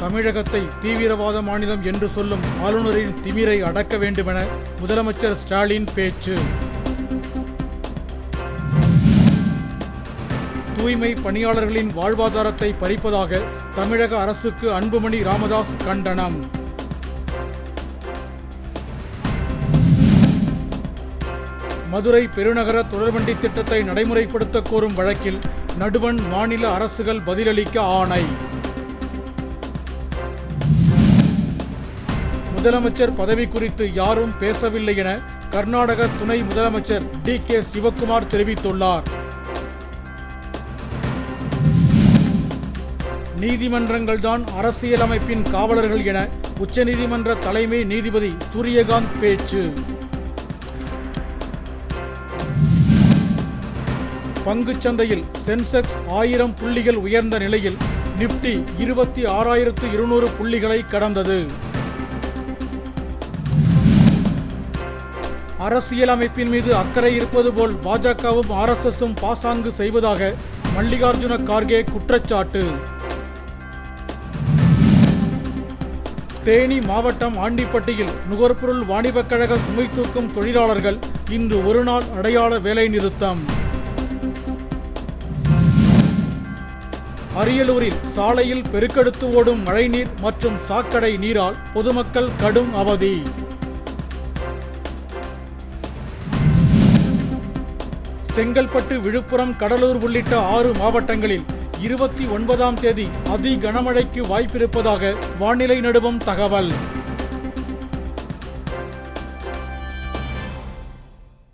தமிழகத்தை தீவிரவாத மாநிலம் என்று சொல்லும் ஆளுநரின் திமிரை அடக்க வேண்டுமென முதலமைச்சர் ஸ்டாலின் பேச்சு. தூய்மை பணியாளர்களின் வாழ்வாதாரத்தை பறிப்பதாக தமிழக அரசுக்கு அன்புமணி ராமதாஸ் கண்டனம். மதுரை பெருநகர தொடர்வண்டி திட்டத்தை நடைமுறைப்படுத்த கோரும் வழக்கில் நடுவண் மாநில அரசுகள் பதிலளிக்க ஆணை. முதலமைச்சர் பதவி குறித்து யாரும் பேசவில்லை என கர்நாடக துணை முதலமைச்சர் டி கே சிவக்குமார் தெரிவித்துள்ளார். நீதிமன்றங்கள்தான் அரசியலமைப்பின் காவலர்கள் என உச்சநீதிமன்ற தலைமை நீதிபதி சூரியகாந்த் பேச்சு. பங்குச்சந்தையில் சென்செக்ஸ் ஆயிரம் புள்ளிகள் உயர்ந்த நிலையில் நிப்டி இருபத்தி ஆறாயிரத்து இருநூறு புள்ளிகளை கடந்தது. அரசியலமைப்பின் மீது அக்கறை இருப்பது போல் பாஜகவும் ஆர்எஸ்எஸும் பாசாங்கு செய்வதாக மல்லிகார்ஜுன கார்கே குற்றச்சாட்டு. தேனி மாவட்டம் ஆண்டிப்பட்டியில் நுகர்பொருள் வாணிபக் கழக சுமை தூக்கும் தொழிலாளர்கள் இன்று ஒருநாள் அடையாள வேலை நிறுத்தம். அரியலூரில் சாலையில் பெருக்கெடுத்து ஓடும் மழைநீர் மற்றும் சாக்கடை நீரால் பொதுமக்கள் கடும் அவதி. செங்கல்பட்டு விழுப்புரம் கடலூர் உள்ளிட்ட ஆறு மாவட்டங்களில் இருபத்தி ஒன்பதாம் தேதி அதி கனமழைக்கு வாய்ப்பிருப்பதாக வானிலை நடுவம் தகவல்.